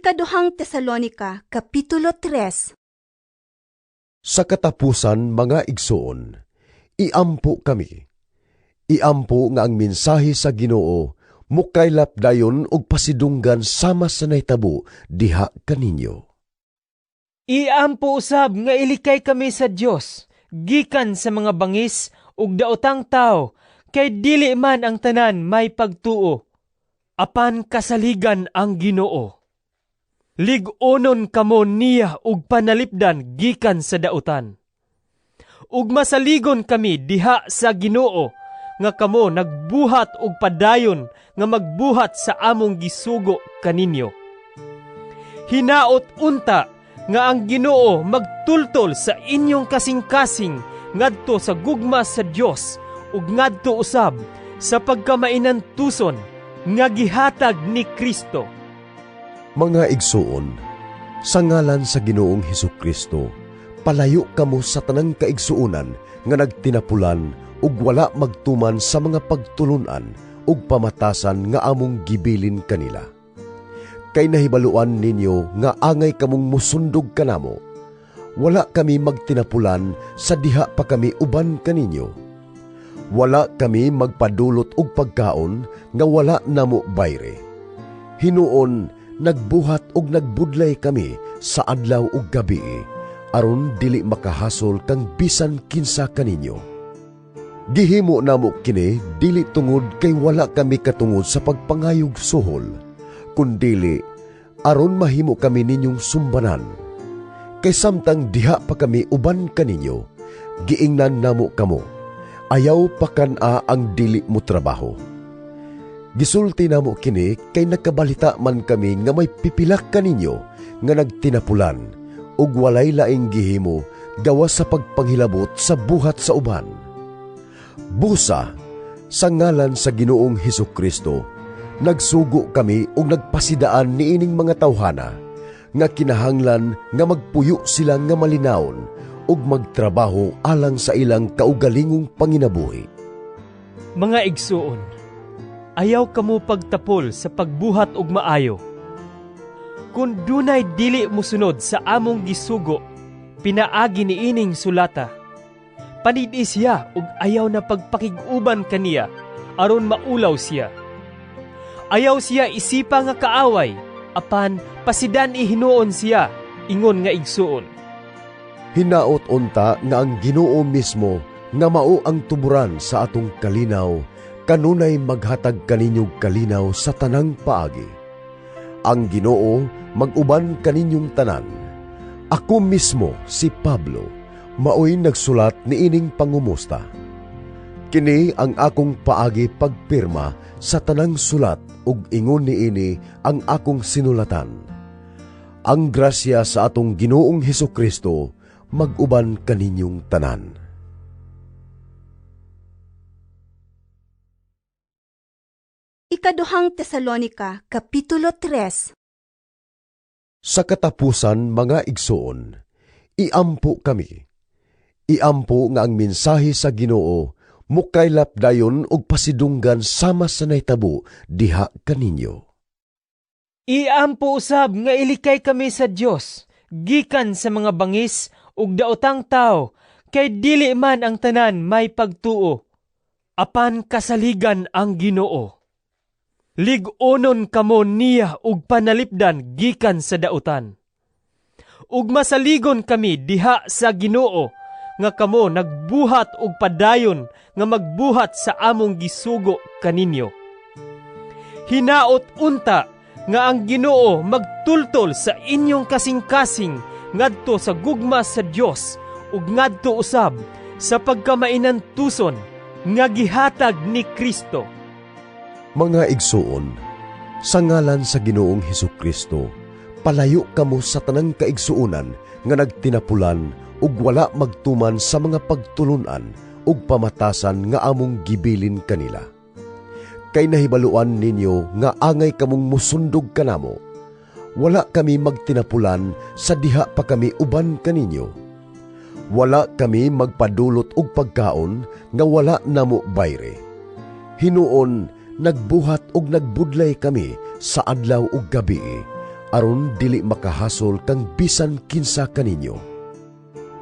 Ikaduhang Tesalonika, Kapitulo 3 Sa katapusan, mga igsoon, iampo kami. Iampo nga ang mensahe sa ginoo, mukaylap dayon og pasidunggan sama sa naitabo diha kaninyo. Iampo usab nga ilikay kami sa Dios, gikan sa mga bangis ug daotang tao, kay dili man ang tanan may pagtuo. Apan kasaligan ang Ginoo. Ligonon kamo niya ug panalipdan gikan sa dautan. Ug masaligon kami diha sa Ginoo nga kamo nagbuhat og padayon nga magbuhat sa among gisugo kaninyo. Hinaot unta nga ang Ginoo magtultol sa inyong kasing-kasing ngadto sa gugma sa Dios ug ngadto usab sa pagkamainan tuson nga gihatag ni Kristo. Mga igsoon, sa ngalan sa Ginoong Hesus Kristo, palayo kamo sa tanang kaigsuunan nga nagtinapulan ug wala magtuman sa mga pagtulunan ug pamatasan nga among gibilin kanila. Kay nahibaluan ninyo nga angay kamong musundog kanamo, wala kami magtinapulan sa diha pa kami uban kaninyo. Wala kami magpadulot og pagkaon nga wala namo bayre. Hinuon nagbuhat og nagbudlay kami sa adlaw ug gabi aron dili makahasol kang bisan kinsa kaninyo. Gihimo namo kini dili tungod kay wala kami katungod sa pagpangayog suhol, kundili aron mahimo kami ninyong sumbanan. Kay samtang diha pa kami uban kaninyo, giingnan namo kamo. Ayaw pa kana ang dili mo trabaho Gisulti namo kini kay nakabalita man kami nga may pipilak kaninyo nga nagtinapulan ug walay laing gihimo gawas sa pagpanghilabot sa buhat sa uban. Busa sa ngalan sa Ginoong Hesus Kristo, nagsugo kami ug nagpasidaan niining mga tawhana nga kinahanglan nga magpuyo sila nga malinawon ug magtrabaho alang sa ilang kaugalingong panginabuhi. Mga igsuon, ayaw kamo pagtapol sa pagbuhat og maayo. Kung dunay dili musunod sa among gisugo, pinaagi ni ining sulata. Panidi siya ug ayaw na pagpakiguban kaniya aron maulaw siya. Ayaw siya isipa nga kaaway, apan pasidan ihinuon siya, ingon nga igsuon. Hinaot unta nga ang Ginoo mismo nga mao ang tuburan sa atong kalinaw kanunay maghatag kaninyong kalinaw sa tanang paagi. Ang Ginoo maguban kaninyong tanan. Ako mismo si Pablo, maoy nagsulat ni ining pangumusta. Kini ang akong paagi pagpirma sa tanang sulat ug ingon ni ini ang akong sinulatan. Ang grasya sa atong Ginoong Heso Kristo maguban kaninyong tanan. Ikaduhang Tesalonika, Kapitulo 3 Sa katapusan, mga igsoon, iampo kami. Iampo nga ang mensahe sa Ginoo mukaylap dayon og pasidunggan sama sa naitabo diha kaninyo. Iampo usab nga ilikay kami sa Dios, gikan sa mga bangis ug daotang tao, kay dili man ang tanan may pagtuo. Apan kasaligan ang Ginoo. Ligonon kamo niya ug panalipdan gikan sa dautan. Ug masaligon kami diha sa Ginoo nga kamo nagbuhat og padayon nga magbuhat sa among gisugo kaninyo. Hinaot unta nga ang Ginoo magtultol sa inyong kasing-kasing ngadto sa gugma sa Dios ug ngadto usab sa pagkamainan tuson nga gihatag ni Kristo mga igsuon, sa ngalan sa Ginoong Hesus Kristo, palayo kamo sa tanang kaigsuunan nga nagtinapulan ug wala magtuman sa mga pagtulunan ug pamatasan nga among gibilin kanila. Kay nahibaluan ninyo nga angay kamong musundog kanamo, wala kami magtinapulan sa diha pa kami uban kaninyo. Wala kami magpadulot og pagkaon nga wala namo bayre. Hinuon nagbuhat og nagbudlay kami sa adlaw ug gabi aron dili makahasol kang bisan kinsa kaninyo.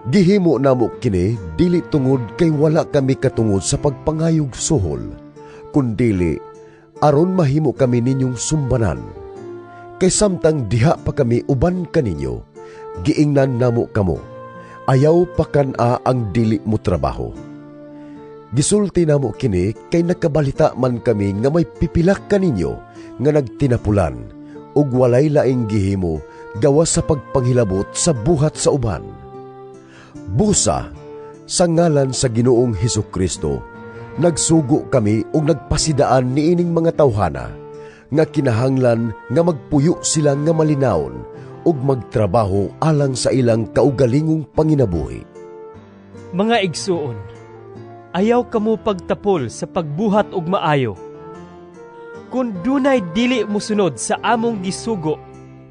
Gihimo namo kini dili tungod kay wala kami katungod sa pagpangayog suhol, kundili aron mahimo kami ninyong sumbanan. Kay samtang diha pa kami uban kaninyo, giingnan namo kamo, ayaw pa kana ang dili mo trabaho. Gisulti namo kini kay nakabalita man kami nga may pipilak kaninyo nga nagtinapulan ug walay laing gihimo gawas sa pagpanghilabot sa buhat sa uban. Busa, sa ngalan sa Ginoong Hesus Kristo, nagsugo kami ug nagpasidaan niining mga tawhana nga kinahanglan nga magpuyo sila nga malinawon ug magtrabaho alang sa ilang kaugalingong panginabuhi. Mga igsuon, ayaw kamo pagtapol sa pagbuhat og maayo. Kung dunay dili musunod sa among gisugo,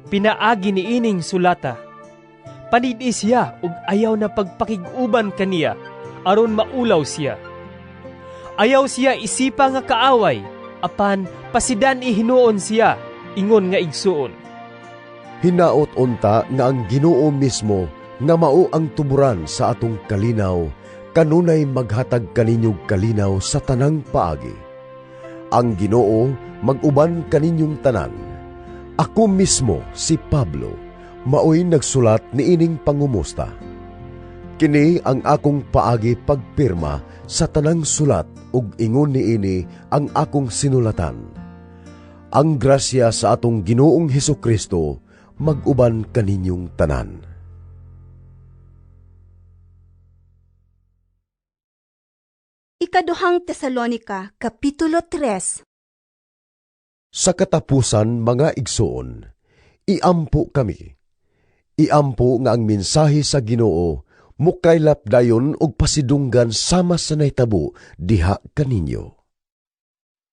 pinaagi ni ining sulata. Panidi siya ug ayaw na pagpakiguban kaniya aron maulaw siya. Ayaw siya isipa nga kaaway, apan pasidan ihinuon siya, ingon nga igsuon. Hinaot unta nga ang Ginoo mismo nga mao ang tuburan sa atong kalinaw kanunay maghatag kaninyog kalinaw sa tanang paagi. Ang Ginoo maguban kaninyong tanan. Ako mismo si Pablo maoy nagsulat ni ining pangumusta. Kini ang akong paagi pagpirma sa tanang sulat ug ingon ni ini ang akong sinulatan. Ang grasya sa atong Ginoong Hesus Kristo maguban kaninyong tanan. Ikaduhang Tesalonika, Kapitulo 3 Sa katapusan, mga igsoon, iampo kami. Iampo nga ang mensahe sa Ginoo mukaylap dayon og pasidunggan sama sa naitabo diha kaninyo.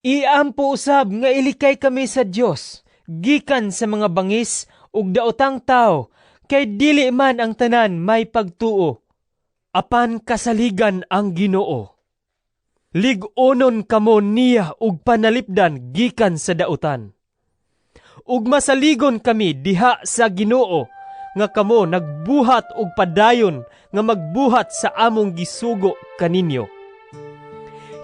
Iampo usab nga ilikay kami sa Dios, gikan sa mga bangis ug daotang tao, kay dili man ang tanan may pagtuo. Apan kasaligan ang Ginoo. Ligunon kamo niya ug panalipdan gikan sa dautan. Ug masaligon kami diha sa Ginoo nga kamo nagbuhat og padayon nga magbuhat sa among gisugo kaninyo.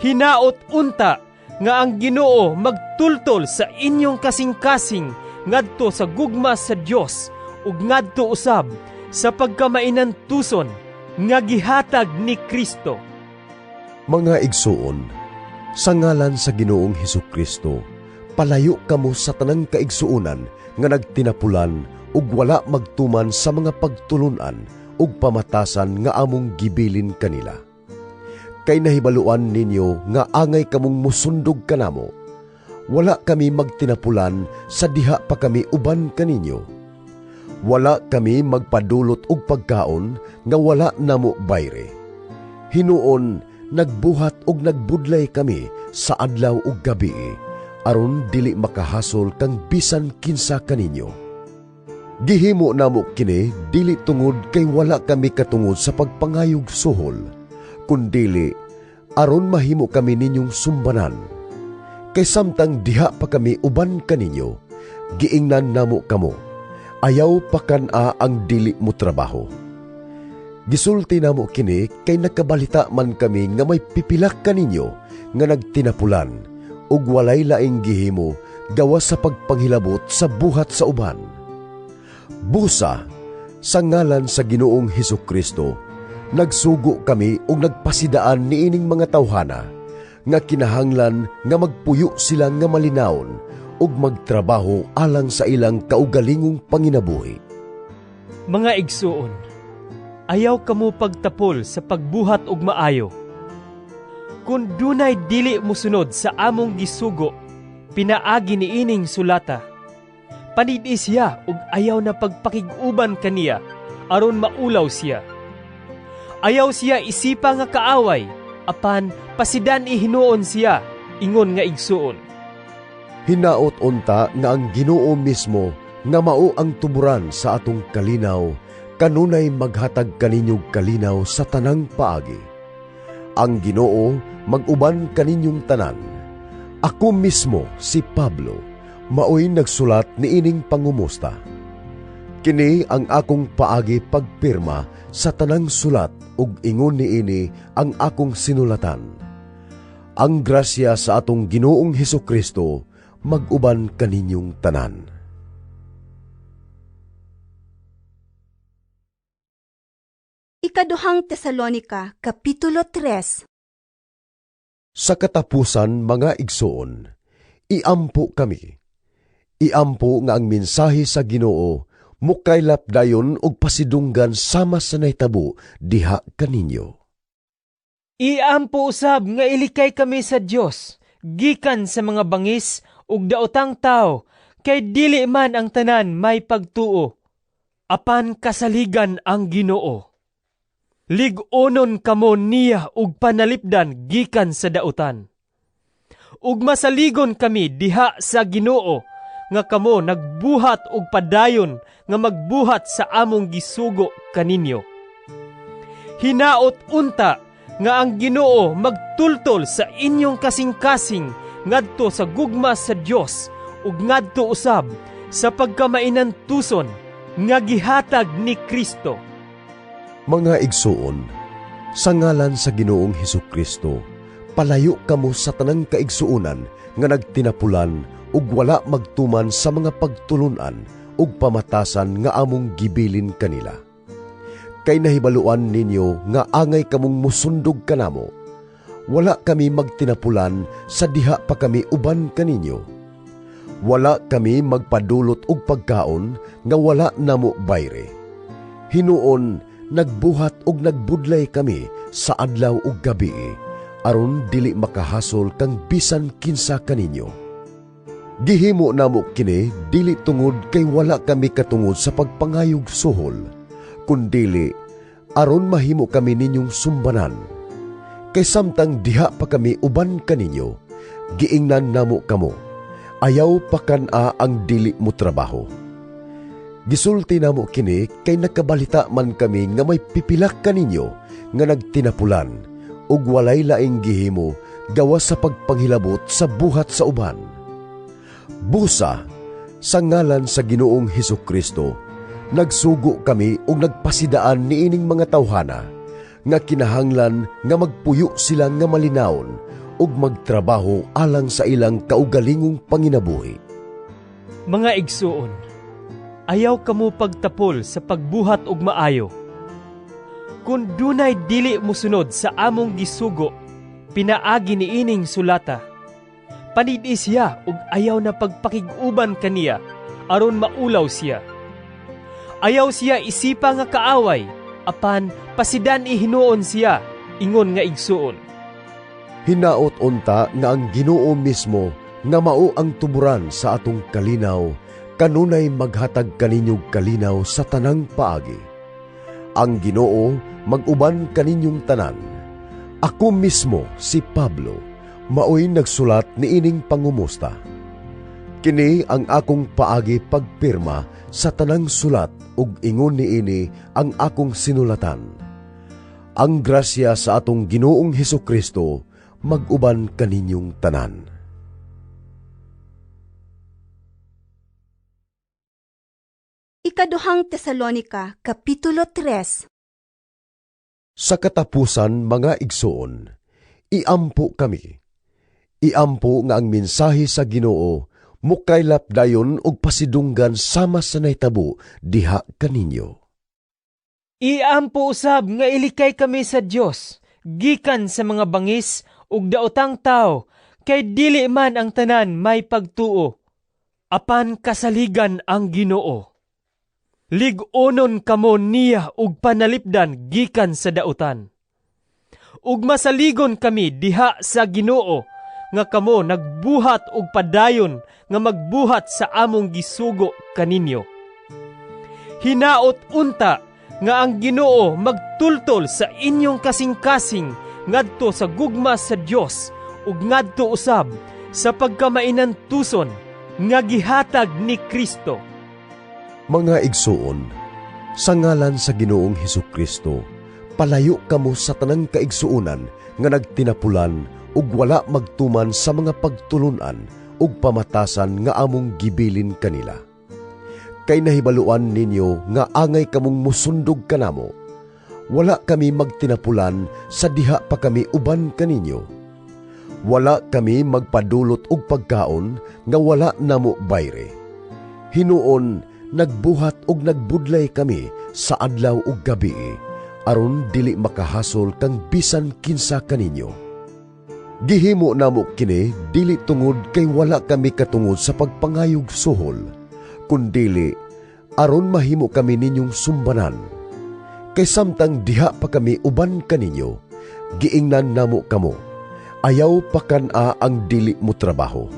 Hinaot unta nga ang Ginoo magtultol sa inyong kasing-kasing ngadto sa gugma sa Dios ug ngadto usab sa pagkamainan tuson nga gihatag ni Kristo. Mga igsuon, sa ngalan sa Ginoong Hesus Kristo, palayo kamo sa tanang kaigsuunan nga nagtinapulan ug wala magtuman sa mga pagtulunan ug pamatasan nga among gibilin kanila. Kay nahibaluan ninyo nga angay kamong musundog kanamo, wala kami magtinapulan sa diha pa kami uban kaninyo. Wala kami magpadulot og pagkaon nga wala namo bayre. Hinuon nagbuhat og nagbudlay kami sa adlaw ug gabi aron dili makahasol kang bisan kinsa kaninyo. Gihimo namo kini dili tungod kay wala kami katungod sa pagpangayog suhol, kundili aron mahimo kami ninyong sumbanan. Kay samtang diha pa kami uban kaninyo, giingnan namo kamo, ayaw pa kana ang dili mo trabaho. Gisulti namo kini kay nakabalita man kami nga may pipilak kaninyo nga nagtinapulan ug walay laing gihimo gawas sa pagpanghilabot sa buhat sa uban. Busa, sa ngalan sa Ginoong Hesus Kristo, nagsugo kami ug nagpasidaan niining mga tawhana nga kinahanglan nga magpuyo sila nga malinawon ug magtrabaho alang sa ilang kaugalingong panginabuhi. Mga igsuon, ayaw kamo pagtapol sa pagbuhat og maayo. Kung dunay dili musunod sa among gisugo, pinaagi ni ining sulata. Panidi siya ug ayaw na pagpakiguban kaniya aron maulaw siya. Ayaw siya isipa nga kaaway, apan pasidan ihinuon siya, ingon nga igsuon. Hinaot unta nga ang Ginoo mismo nga mao ang tuburan sa atong kalinaw kanunay maghatag kaninyog kalinaw sa tanang paagi. Ang Ginoo maguban kaninyong tanan. Ako mismo si Pablo maoy nagsulat niining pangumusta. Kini ang akong paagi pagpirma sa tanang sulat ug ingon niini ang akong sinulatan. Ang grasya sa atong Ginoong Heso Kristo maguban kaninyong tanan. Ikaduhang Tesalonika, Kapitulo 3 Sa katapusan, mga igsoon, iampo kami. Iampo nga ang mensahe sa Ginoo mukaylap dayon og pasidunggan sama sa nahitabo diha kaninyo. Iampo usab nga ilikay kami sa Dios gikan sa mga bangis ug daotang tao kay dili man ang tanan may pagtuo apan kasaligan ang Ginoo. Ligonon kamo niya ug panalipdan gikan sa dautan. Ug masaligon kami diha sa Ginoo nga kamo nagbuhat og padayon nga magbuhat sa among gisugo kaninyo. Hinaot unta nga ang Ginoo magtultol sa inyong kasing-kasing ngadto sa gugma sa Dios ug ngadto usab sa pagkamainan tuson nga gihatag ni Kristo. Mga igsuon, sa ngalan sa Ginoong Heso Kristo, palayo kamo sa tanang kaigsuonan nga nagtinapulan ug wala magtuman sa mga pagtulunan ug pamatasan nga among gibilin kanila. Kay nahibaluan ninyo nga angay kamong musundog kanamo. Wala kami magtinapulan sa diha pa kami uban kaninyo. Wala kami magpadulot og pagkaon nga wala namo bayre. Hinuon nagbuhat og nagbudlay kami sa adlaw ug gabi aron dili makahasol kang bisan kinsa kaninyo. Gihimo namo kini dili tungod kay wala kami katungod sa pagpangayog suhol, kundili aron mahimo kami ninyong sumbanan. Kay samtang diha pa kami uban kaninyo, giingnan namo kamo. Ayaw pa kana ang dili mo trabaho. Gisulti namo kini kay nakabalita man kami nga may pipilak kaninyo nga nagtinapulan ug walay laing gihimo gawas sa pagpanghilabot sa buhat sa uban. Busa, sa ngalan sa Ginoong Heso Kristo, nagsugo kami ug nagpasidaan niining mga tawhana nga kinahanglan nga magpuyo sila nga malinawon ug magtrabaho alang sa ilang kaugalingong panginabuhi. Mga igsuon, ayaw kamo pagtapol sa pagbuhat og maayo. Kung dunay dili musunod sa among gisugo, pinaagi ni ining sulata. Panidi siya ug ayaw na pagpakiguban kaniya aron maulaw siya. Ayaw siya isipa nga kaaway, apan pasidan ihinuon siya, ingon nga igsuon. Hinaot unta nga ang Ginoo mismo nga mao ang tuburan sa atong kalinaw kanunay maghatag kaninyong kalinaw sa tanang paagi. Ang Ginoo maguban kaninyong tanan. Ako mismo si Pablo maoy nagsulat niining pangumusta. Kini ang akong paagi pagpirma sa tanang sulat ug ingon niini ang akong sinulatan. Ang grasya sa atong Ginoong Heso Kristo maguban kaninyong tanan. Ikaduhang Tesalonika, Kapitulo 3 Sa katapusan, mga igsoon, iampo kami. Iampo nga ang mensahe sa Ginoo mukaylap dayon og pasidunggan sama sa nahitabo diha kaninyo. Iampo usab nga ilikay kami sa Dios gikan sa mga bangis ug daotang tao kay dili man ang tanan may pagtuo apan kasaligan ang Ginoo. Ligonon kamo niya ug panalipdan gikan sa dautan. Ug masaligon kami diha sa Ginoo nga kamo nagbuhat og padayon nga magbuhat sa among gisugo kaninyo. Hinaot unta nga ang Ginoo magtultol sa inyong kasing-kasing ngadto sa gugma sa Dios ug ngadto usab sa pagkamainan tuson nga gihatag ni Kristo. Mga igsuon, sa ngalan sa Ginoong Heso Kristo, palayo kamo sa tanang kaigsuonan nga nagtinapulan ug wala magtuman sa mga pagtulunan ug pamatasan nga among gibilin kanila. Kay nahibaluan ninyo nga angay kamong musundog kanamo, wala kami magtinapulan sa diha pa kami uban kaninyo. Wala kami magpadulot og pagkaon nga wala namo bayre. Hinuon nagbuhat og nagbudlay kami sa adlaw ug gabi aron dili makahasol kang bisan kinsa kaninyo. Gihimo namo kini dili tungod kay wala kami katungod sa pagpangayog suhol, kundili aron mahimo kami ninyong sumbanan. Kay samtang diha pa kami uban kaninyo, giingnan namo kamo, ayaw pakana ang dili mo trabaho.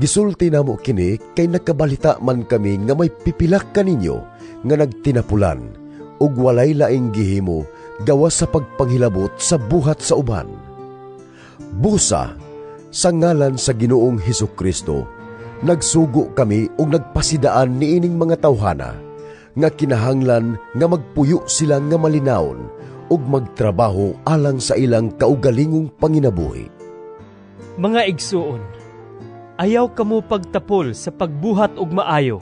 Gisulti namo kini kay nakabalita man kami nga may pipilak kaninyo nga nagtinapulan ug walay laing gihimo gawas sa pagpanghilabot sa buhat sa uban. Busa, sa ngalan sa Ginoong Hesus Kristo, nagsugo kami ug nagpasidaan niining mga tawhana nga kinahanglan nga magpuyo sila nga malinawon ug magtrabaho alang sa ilang kaugalingong panginabuhi. Mga igsuon, ayaw kamo pagtapol sa pagbuhat og maayo.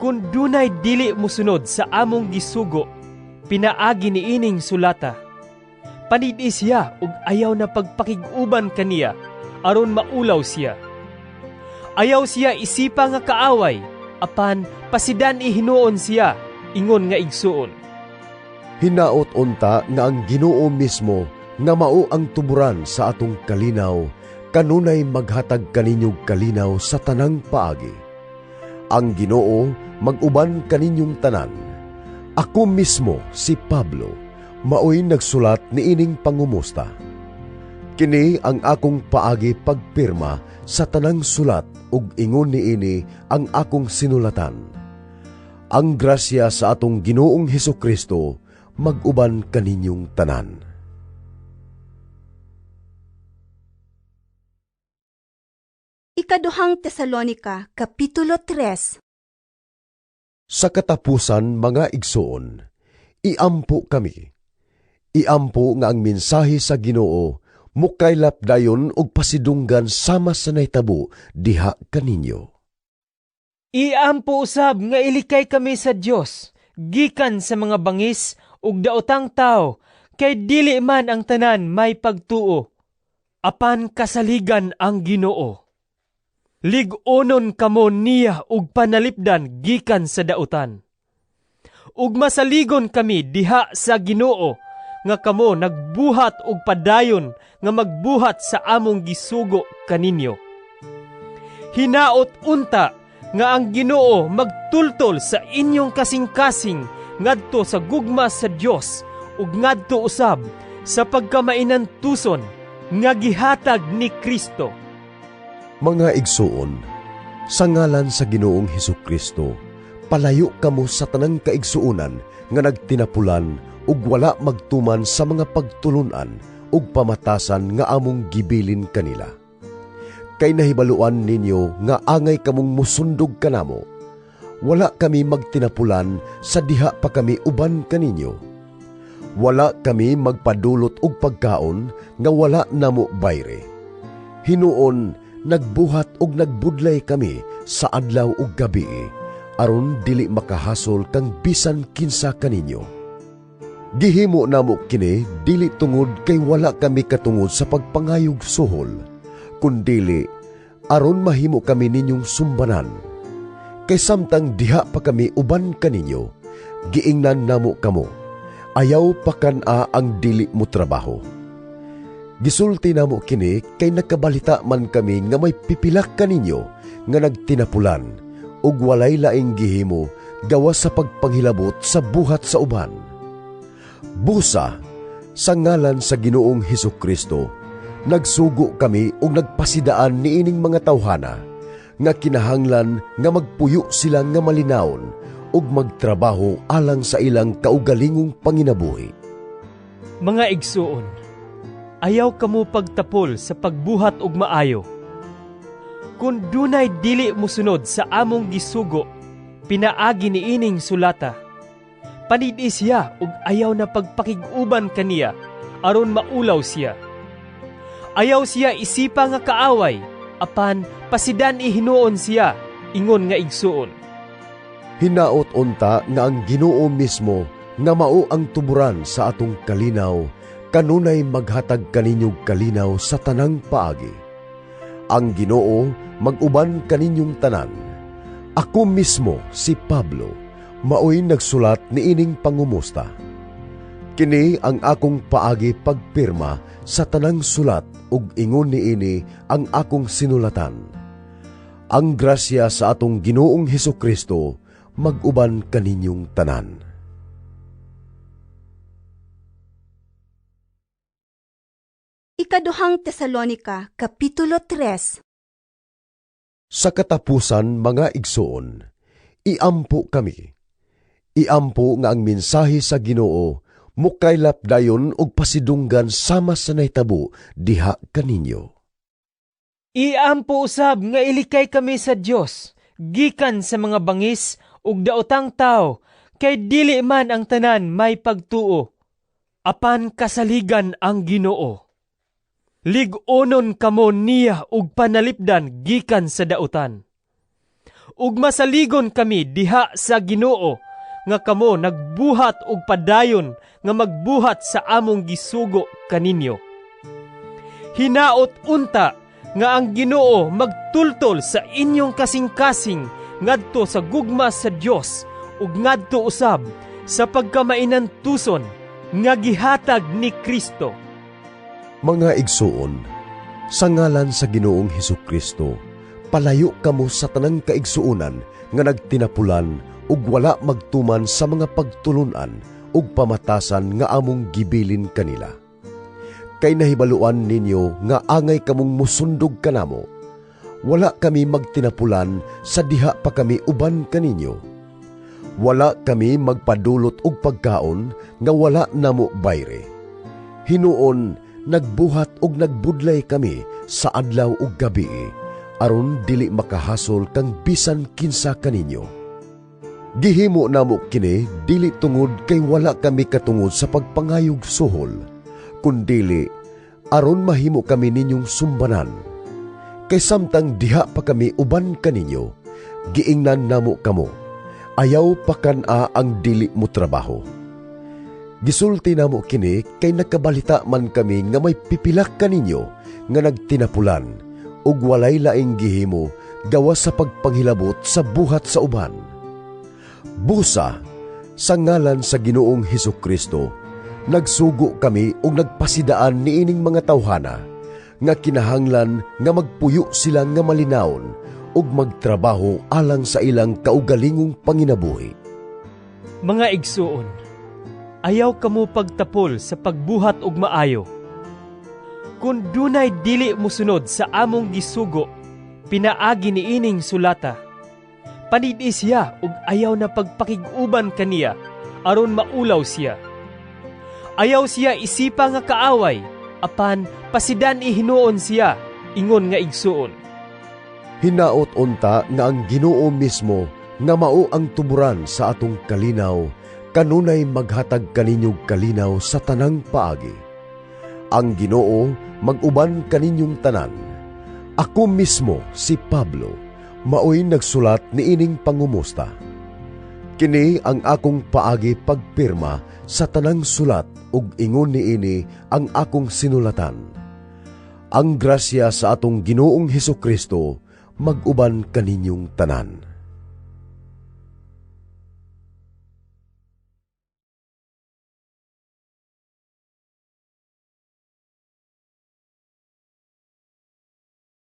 Kung dunay dili mo sunod sa among gisugo, pinaagi ni ining sulata. Panidi siya ug ayaw na pagpakiguban kaniya aron maulaw siya. Ayaw siya isipa nga kaaway, apan pasidan ihinuon siya, ingon nga igsuon. Hinaot unta nga ang Ginoo mismo nga mao ang tuburan sa atong kalinaw kanunay maghatag kaninyog kalinaw sa tanang paagi. Ang Ginoo maguban kaninyong tanan. Ako mismo si Pablo maoy nagsulat ni ining pangumusta. Kini ang akong paagi pagpirma sa tanang sulat ug ingon ni ini ang akong sinulatan. Ang grasya sa atong Ginoong Heso Kristo maguban kaninyong tanan. Ikaduhang Tesalonika, Kapitulo 3 Sa katapusan, mga igsoon, iampo kami. Iampo nga ang mensahe sa Ginoo mukaylap dayon og pasidunggan sama sa naitabo diha kaninyo. Iampo usab nga ilikay kami sa Dios, gikan sa mga bangis ug daotang tao, kay dili man ang tanan may pagtuo. Apan kasaligan ang Ginoo. Ligonon kamo niya ug panalipdan gikan sa dautan. Ug masaligon kami diha sa Ginoo nga kamo nagbuhat og padayon nga magbuhat sa among gisugo kaninyo. Hinaot unta nga ang Ginoo magtultol sa inyong kasing-kasing ngadto sa gugma sa Dios ug ngadto usab sa pagkamainan tuson nga gihatag ni Kristo. Mga igsuon, sa ngalan sa Ginoong Heso Kristo, palayo kamo sa tanang kaigsuunan nga nagtinapulan ug wala magtuman sa mga pagtulunan ug pamatasan nga among gibilin kanila. Kay nahibaluan ninyo nga angay kamong musundog kanamo, wala kami magtinapulan sa diha pa kami uban kaninyo. Wala kami magpadulot og pagkaon nga wala namo bayre. Hinuon nagbuhat og nagbudlay kami sa adlaw ug gabi aron dili makahasol kang bisan kinsa kaninyo. Gihimo namo kini dili tungod kay wala kami katungod sa pagpangayog suhol, kundili aron mahimo kami ninyong sumbanan. Kay samtang diha pa kami uban kaninyo, giingnan namo kamo, ayaw pakana ang dili mo trabaho. Gisulti namo kini kay nakabalita man kami nga may pipilak kaninyo nga nagtinapulan ug walay laing gihimo gawas sa pagpanghilabot sa buhat sa uban. Busa, sa ngalan sa Ginoong Heso Kristo, nagsugo kami ug nagpasidaan niining mga tawhana nga kinahanglan nga magpuyo sila nga malinawon ug magtrabaho alang sa ilang kaugalingong panginabuhi. Mga igsuon, ayaw kamo pagtapol sa pagbuhat og maayo. Kung dunay dili mo sunod sa among gisugo, pinaagi ni ining sulata. Panidi siya ug ayaw na pagpakiguban kaniya aron maulaw siya. Ayaw siya isipa nga kaaway, apan pasidan ihinuon siya, ingon nga igsuon. Hinaot unta nga ang Ginoo mismo nga mao ang tuburan sa atong kalinaw kanunay maghatag kaninyog kalinaw sa tanang paagi. Ang Ginoo maguban kaninyong tanan. Ako mismo si Pablo maoy nagsulat ni ining pangumusta. Kini ang akong paagi pagpirma sa tanang sulat ug ingon ni ini ang akong sinulatan. Ang grasya sa atong Ginoong Heso Kristo maguban kaninyong tanan. Ikaduhang Tesalonika, Kapitulo 3 Sa katapusan, mga igsoon, iampo kami. Iampo nga ang mensahe sa Ginoo mukaylap dayon og pasidunggan sama sa naitabo diha kaninyo. Iampo usab nga ilikay kami sa Dios, gikan sa mga bangis ug daotang tao, kay dili man ang tanan may pagtuo. Apan kasaligan ang Ginoo. Ligonon kamo niya ug panalipdan gikan sa dautan. Ug masaligon kami diha sa Ginoo nga kamo nagbuhat og padayon nga magbuhat sa among gisugo kaninyo. Hinaot unta nga ang Ginoo magtultol sa inyong kasing-kasing ngadto sa gugma sa Dios ug ngadto usab sa pagkamainan tuson nga gihatag ni Kristo. Mga igsoon, sa ngalan sa Ginoong Heso Kristo, palayo kamo sa tanang kaigsuunan nga nagtinapulan ug wala magtuman sa mga pagtulunan ug pamatasan nga among gibilin kanila. Kay nahibaluan ninyo nga angay kamong musundog kanamo. Wala kami magtinapulan sa diha pa kami uban kaninyo. Wala kami magpadulot og pagkaon nga wala namo bayre. Hinuon nagbuhat og nagbudlay kami sa adlaw ug gabi aron dili makahasol kang bisan kinsa kaninyo. Gihimo namo kini dili tungod kay wala kami katungod sa pagpangayog suhol, kundili aron mahimo kami ninyong sumbanan. Kay samtang diha pa kami uban kaninyo, giingnan namo kamo, ayaw pa kana ang dili mo trabaho. Gisulti namo kini kay nakabalita man kami nga may pipilak kaninyo nga nagtinapulan ug walay laing gihimo gawas sa pagpanghilabot sa buhat sa uban. Busa, sa ngalan sa Ginoong Heso Kristo, nagsugo kami ug nagpasidaan niining mga tawhana nga kinahanglan nga magpuyo sila nga malinawon ug magtrabaho alang sa ilang kaugalingong panginabuhi. Mga igsuon, ayaw kamo pagtapol sa pagbuhat og maayo. Kung dunay dili musunod sa among gisugo, pinaagi ni ining sulata. Panidi siya ug ayaw na pagpakiguban kaniya aron maulaw siya. Ayaw siya isipa nga kaaway, apan pasidan ihinuon siya, ingon nga igsuon. Hinaot unta nga ang Ginoo mismo nga mao ang tuburan sa atong kalinaw kanunay maghatag kaninyog kalinaw sa tanang paagi. Ang Ginoo maguban kaninyong tanan. Ako mismo si Pablo maoy nagsulat ni ining pangumusta. Kini ang akong paagi pagpirma sa tanang sulat ug ingon ni ini ang akong sinulatan. Ang grasya sa atong Ginoong Heso Kristo maguban kaninyong tanan.